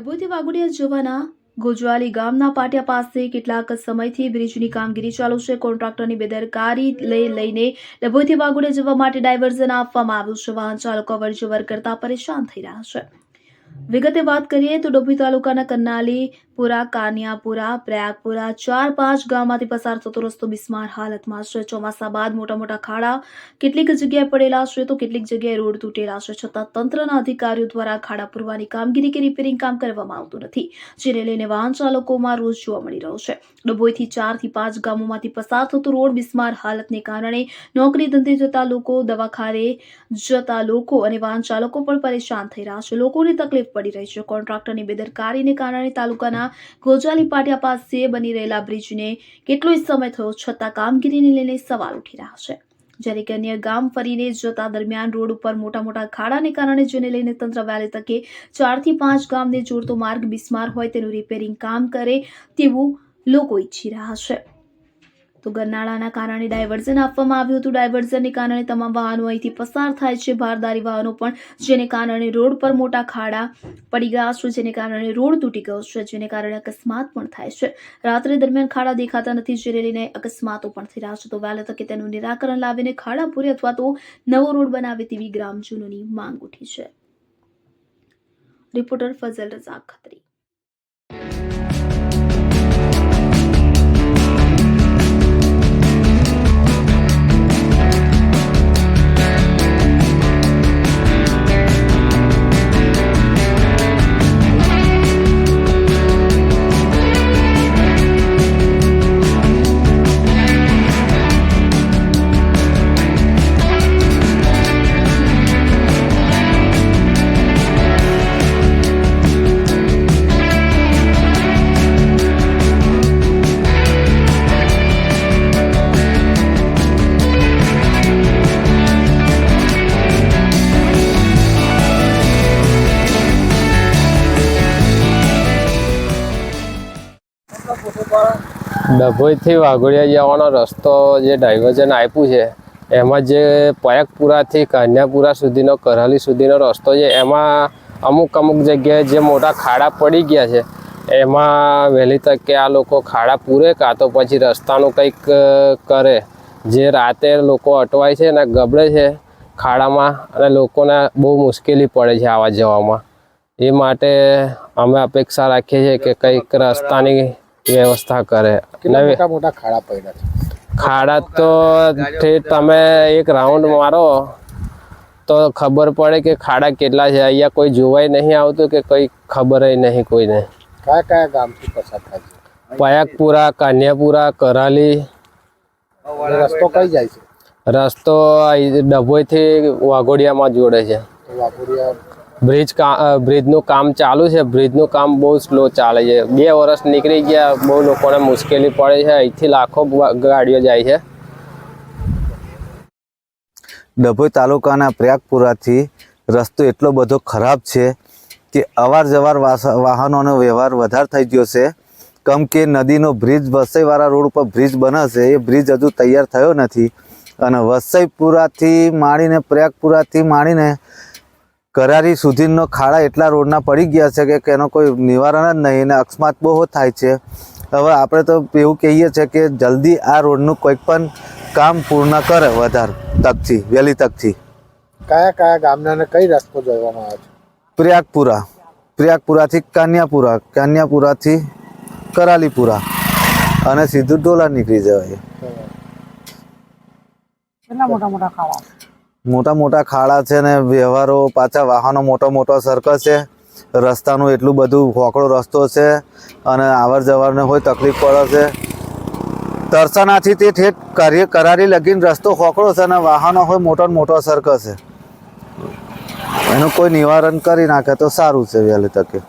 વાઘોડિયા જવાના ગોજવાલી ગામના પાટિયા પાસે કેટલાક સમયથી બ્રિજની કામગીરી ચાલુ છે. કોન્ટ્રાક્ટરની બેદરકારી લઈ લઈને ડભોઈથી વાઘોડિયા જવા માટે ડાયવર્ઝન આપવામાં આવ્યું છે. વાહન ચાલકો અવરજવર કરતા પરેશાન થઈ રહ્યા છે. વિગતે વાત કરીએ તો ડભોઈ તાલુકાના કન્નાલી પુરા કાનિયાપુરા પ્રયાગપુરા ચાર પાંચ ગામમાંથી પસાર થતો રસ્તો બિસ્માર હાલતમાં છે. ચોમાસા બાદ મોટા મોટા ખાડા કેટલીક જગ્યાએ પડેલા છે તો કેટલીક જગ્યાએ રોડ તૂટેલા છે. છતાં તંત્રના અધિકારીઓ દ્વારા ખાડા પૂરવાની કામગીરી કે રિપેરિંગ કામ કરવામાં આવતું નથી, જેને લઈને વાહન ચાલકોમાં રોજ જોવા મળી રહ્યો છે. ડભોઈથી ચારથી પાંચ ગામોમાંથી પસાર થતો રોડ બિસ્માર હાલતને કારણે નોકરી ધંધે જતા લોકો, દવાખાને જતા લોકો અને વાહન ચાલકો પણ પરેશાન થઈ રહ્યા છે. લોકોને તકલીફ પડી રહી છે. કોન્ટ્રાક્ટરની બેદરકારીને કારણે તાલુકાના ગોજાલી પાટિયા પાસે બની રહેલા બ્રિજને કેટલો સમય થયો છતાં કામગીરીને લઈને સવાલ ઉઠી રહ્યા છે. જ્યારે કે અન્ય ગામ ફરીને જતા દરમિયાન રોડ ઉપર મોટા મોટા ખાડાને કારણે જેને લઈને તંત્ર વહેલી તકે ચારથી પાંચ ગામને જોડતો માર્ગ બિસ્માર હોય તેનું રિપેરિંગ કામ કરે તેવું લોકો ઈચ્છી રહ્યા છે. તો ગરનાળાના કારણે ડાયવર્ઝન આપવામાં આવ્યું હતું. ડાયવર્ઝનને કારણે તમામ વાહનો અહીંથી પસાર થાય છે. ભારદારી વાહનો પણ જેને કારણે રોડ પર મોટા ખાડા પડી ગયા છે, જેને કારણે રોડ તૂટી ગયો છે, જેને કારણે અકસ્માત પણ થાય છે. રાત્રે દરમિયાન ખાડા દેખાતા નથી, જેને લઈને અકસ્માતો પણ થઈ રહ્યા છે. તો વહેલા તકે તેનું નિરાકરણ લાવીને ખાડા પૂરે અથવા તો નવો રોડ બનાવે તેવી ગ્રામજનોની માંગ ઉઠી છે. રિપોર્ટર ફઝલ રઝાક ખત્રી. ડભોઈથી વાઘોડિયા જવાનો રસ્તો જે ડાયવર્ઝન આપ્યું છે, એમાં જે પયકપુરાથી કાન્યાપુરા સુધીનો કરહલી સુધીનો રસ્તો છે, એમાં અમુક અમુક જગ્યાએ જે મોટા ખાડા પડી ગયા છે, એમાં વહેલી તકે આ લોકો ખાડા પૂરે કાં તો પછી રસ્તાનું કંઈક કરે. જે રાતે લોકો અટવાય છે અને ગબડે છે ખાડામાં અને લોકોને બહુ મુશ્કેલી પડે છે આવવા જવામાં. એ માટે અમે અપેક્ષા રાખીએ છીએ કે કંઈક રસ્તાની વ્યવસ્થા કરે. મોટા મોટા ખાડા પડ્યા છે? ખાડા તો તમે એક રાઉન્ડ મારો તો ખબર પડે કે ખાડા કેટલા છે. અહીંયા કોઈ જોવાય નહીં આવતું કે કઈ ખબર નહીં કોઈને. કયા કયા ગામથી પસાર થાય છે? પયાકપુરા કાન્યાપુરા કરાલી. રસ્તો કઈ જાય છે? રસ્તો ડભોઈથી વાઘોડિયામાં જોડે છે. વાઘોડિયા બ્રિજ બ્રિજનું કામ ચાલુ છે. બ્રિજનું કામ બહુ સ્લો ચાલે છે. બે વર્ષ નીકળી ગયા. બહુ લોકોને મુશ્કેલી પડે છે. અહીંથી લાખો ગાડીઓ જાય છે. ડભોઈ તાલુકાના પ્રયાગપુરાથી રસ્તો એટલો બધો ખરાબ છે કે અવાર જવાર વાહનોનો વ્યવહાર વધારે થઈ ગયો છે. કમ કે નદીનો બ્રિજ વસઈવાળા રોડ ઉપર બ્રિજ છે એ બ્રિજ હજુ તૈયાર થયો નથી. અને વસઈપુરાથી માંડીને પ્રયાગપુરાથી માંડીને કરારી સુધીનો ખાડા એટલા રોડના પડી ગયા છે કે એનો કોઈ નિવારણ જ નહીં અને અકસ્માત બહુ થાય છે. હવે આપણે તો એવું કહીએ છીએ કે જલ્દી આ રોડનું કોઈક પણ કામ પૂર્ણ કરે વધારે તકથી વહેલી તકથી. કયા કયા ગામના કઈ રસ્તો જોવામાં આવે છે? પ્રયાગપુરા. પ્રયાગપુરાથી કાન્યાપુરા કાન્યાપુરાથી કરાલીપુરા. અને સીધું ડોલા નીકળી જવાય. મોટા મોટા ખાડા? છે ને વ્યવહારો, પાછા વાહનો મોટો મોટો સર્કલ છે. રસ્તાનું એટલું બધું હોકળો રસ્તો છે અને આવર જવારને હોય તકલીફ પડે છે. તરસાનાથી તે ઠેઠ કાર્ય કરારી લગીને રસ્તો હોકળો છે અને વાહનો હોય મોટો મોટો સર્કલ છે. એનું કોઈ નિવારણ કરી નાખે તો સારું છે વહેલી તકે.